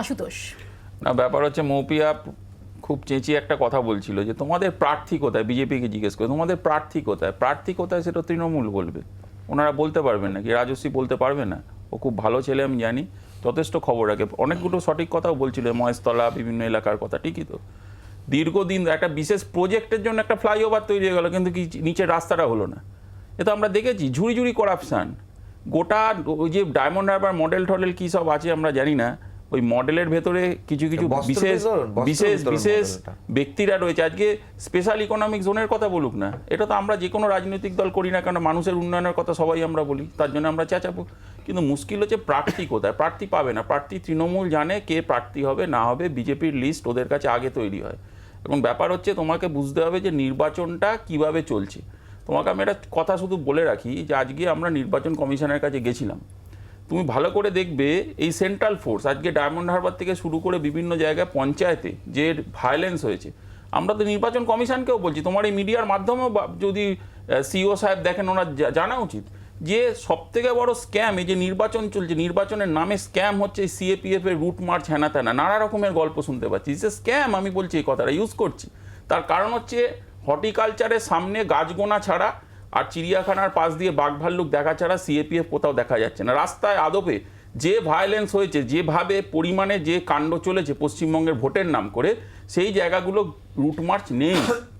আশুতোষ। না, ব্যাপার হচ্ছে মৌপিয়া খুব চেঁচিয়ে একটা কথা বলছিল যে, তোমাদের প্রার্থী কোথায়? বিজেপিকে জিজ্ঞেস করে, তোমাদের প্রার্থী কোথায়? প্রার্থী কোথায় সেটা তৃণমূল বলবে। ওনারা বলতে পারবেন না, কি রাজস্বী বলতে পারবে না? ও খুব ভালো ছেলে, আমি জানি, যথেষ্ট খবর রাখে। অনেকগুলো সঠিক কথাও বলছিল, মহেশতলা, বিভিন্ন এলাকার কথা, ঠিকই তো। দীর্ঘদিন একটা বিশেষ প্রজেক্টের জন্য একটা ফ্লাইওভার তৈরি হয়ে গেল, কিন্তু কি নিচের রাস্তাটা হলো না। এ তো আমরা দেখেছি ঝুড়ি ঝুড়ি করাপশান। গোটা ওই যে ডায়মন্ড হারবার মডেল টডেল কী সব আছে আমরা জানি না। ওই মডেলের ভেতরে কিছু কিছু বিশেষ বিশেষ বিশেষ ব্যক্তিরা রয়েছে। আজকে স্পেশাল ইকোনমিক জোনের কথা বলুক না। এটা তো আমরা যে কোনো রাজনৈতিক দল করি না কেন মানুষের উন্নয়নের কথা সবাই আমরা বলি। তার জন্য আমরা চেঁচাবো। কিন্তু মুশকিল হচ্ছে প্রার্থী কোথায়? প্রার্থী পাবে না। প্রার্থী তৃণমূল জানে কে প্রার্থী হবে না হবে বিজেপির লিস্ট ওদের কাছে আগে তৈরি হয়। এবং ব্যাপার হচ্ছে তোমাকে বুঝতে হবে যে নির্বাচনটা কীভাবে চলছে। তোমাকে আমি একটা কথা শুধু বলে রাখি যে আজকে আমরা নির্বাচন কমিশনের কাছে গেছিলাম। তুমি ভালো করে দেখবে এই সেন্ট্রাল ফোর্স আজকে ডায়মন্ড হারবার থেকে শুরু করে বিভিন্ন জায়গায় পঞ্চায়েতে যে ভায়োলেন্স হয়েছে। আমরা তো নির্বাচন কমিশনকেও বলছি, তোমার এই মিডিয়ার মাধ্যমেও যদি সিও সাহেব দেখেন, ওনার জানা উচিত যে সব থেকে বড় স্ক্যাম এই যে নির্বাচন চলছে, নির্বাচনের নামে স্ক্যাম হচ্ছে সিএপিএফ এর রুট মার্চ হ্যানা ত্যানা নানা রকমের গল্প শুনতে পাচ্ছি। সে স্ক্যাম আমি বলছি এই কথাটা ইউজ করছি। তার কারণ হচ্ছে হর্টিকালচারের সামনে গাছ গোনা ছাড়া আর চিড়িয়াখানার পাশ দিয়ে বাঘ ভাল্লুক দেখা ছাড়া সিএপিএফ কোথাও দেখা যাচ্ছে না। রাস্তায় আদপে যে ভায়োলেন্স হয়েছে, যেভাবে পরিমাণে যে কাণ্ড চলেছে পশ্চিমবঙ্গের ভোটের নাম করে, সেই জায়গাগুলো রুটমার্চ নেই।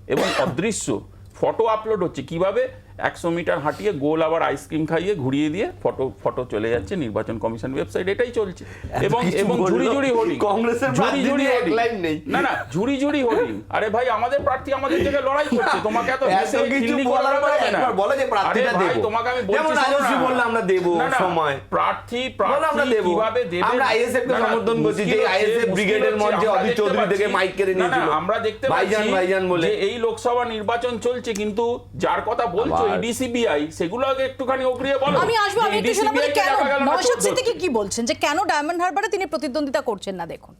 এবং অদৃশ্য। ফটো আপলোড হচ্ছে। কীভাবে? একশো মিটার হাঁটিয়ে গোল আবার আইসক্রিম খাইয়ে ঘুরিয়ে দিয়ে ফটো ফটো চলে যাচ্ছে নির্বাচন কমিশন ওয়েবসাইট এটাই চলছে এবং এবং ঝুড়ি ঝুড়ি হোর্ডিং কংগ্রেসের ঝুড়ি ঝুড়ি। লাইন নেই। না না ঝুড়ি ঝুড়ি হোর্ডিং আরে ভাই আমাদের প্রার্থী আমাদের জায়গায় লড়াই করছে তোমাকে এত এত কিছু বলার পরে একবার বলো যে প্রার্থীটা দেবো। তোমাকে আমি বলছি শোনো রাজস্বী না। বলল আমরা দেবো সময়। প্রার্থী বলো আমরা প্রার্থী কীভাবে দেবে আমরা ISF কে সমর্থন করছি, যে ISF ব্রিগেডের মঞ্চে অধীর চৌধুরী থেকে মাইক কেড়ে নিয়েছিল। আমরা দেখতে ভাইজান, পাচ্ছি ভাইজান বলে। যে এই লোকসভা নির্বাচন চলছে কিন্তু যার কথা বলছো আবার। ইডিসিবিআই সেগুলো আগে একটুখানি অগ্রিয়ে বলো। আমি আসব আমি একটু শোনাবো যে EDCBI কে কেন? নওশাদ সিদ্দিকী কি বলছেন? যে কেন ডায়মন্ড হারবারে তিনি প্রতিদ্বন্দ্বিতা করছেন না? দেখুন।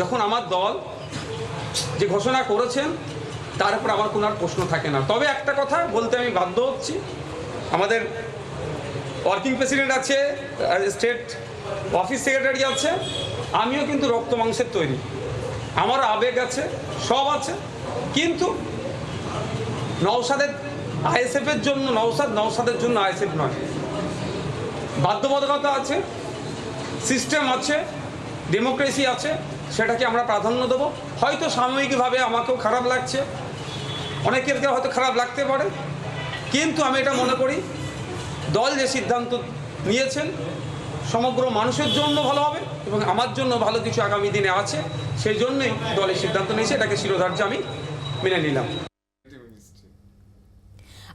যখন আমার দল যে ঘোষণা করেছেন তার উপর আমার কোনো আর প্রশ্ন থাকে না। তবে একটা কথা বলতে আমি বাধ্য হচ্ছি। আমাদের ওয়ার্কিং প্রেসিডেন্ট আছে স্টেট অফিস সেক্রেটারি আছে আমিও কিন্তু রক্ত মাংসের তৈরি। আমার আবেগ আছে সব আছে। কিন্তু নওসাদের আইএসএফের জন্য নওসাদ নওসাদের জন্য আইএসএফ নয়। বাধ্যবাধকতা আছে, সিস্টেম আছে, ডেমোক্রেসি আছে, সেটাকে আমরা প্রাধান্য দেবো। হয়তো সাময়িকভাবে আমাকেও খারাপ লাগছে অনেকের হয়তো খারাপ লাগতে পারে, কিন্তু আমি এটা মনে করি, দল যে সিদ্ধান্ত নিয়েছেন, সমগ্র মানুষের জন্য ভালো হবে এবং আমার জন্য ভালো কিছু আগামী দিনে আছে, সেই জন্যই দলের সিদ্ধান্ত নিয়েছে, এটাকে শিরোধার্য আমি মেনে নিলাম।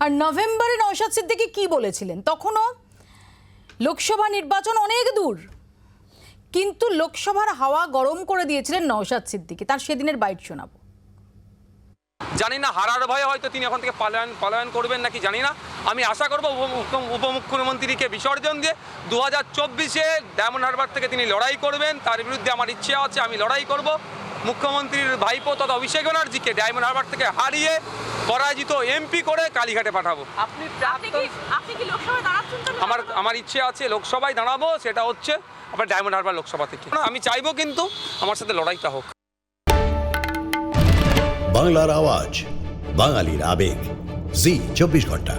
আর নভেম্বরে নওশাদ সিদ্দিকী কি বলেছিলেন? তখনও লোকসভা নির্বাচন অনেক দূর। কিন্তু লোকসভার হাওয়া গরম করে দিয়েছিলেন নওশাদ সিদ্দিকী। তার সেদিনের বাইট শোনাবো। জানি না, হারার ভয়ে হয়তো তিনি এখন থেকে পালায়ন পালায়ন করবেন নাকি জানি না। আমি আশা করব উপমুখ্যমন্ত্রীকে বিসর্জন দিয়ে দু হাজার চব্বিশে ডায়মন্ড হারবার থেকে তিনি লড়াই করবেন। তার বিরুদ্ধে আমার ইচ্ছে আছে, আমি লড়াই করব। মুখ্যমন্ত্রীর ভাইপো তথা অভিষেক ব্যানার্জিকে ডায়মন্ড হারবার থেকে হারিয়ে পরাজিত এমপি করে কালীঘাটে পাঠাবো। আপনি কি আপনি কি লোকসভায় দাঁড়াচ্ছেন তো আমার আমার ইচ্ছে আছে লোকসভায় দাঁড়াবো সেটা হচ্ছে আপনার ডায়মন্ড হারবার লোকসভা থেকে। না, আমি চাইব কিন্তু আমার সাথে লড়াইটা হোক। বাংলার আওয়াজ বাঙালির আবেগ। জি চব্বিশ ঘণ্টা।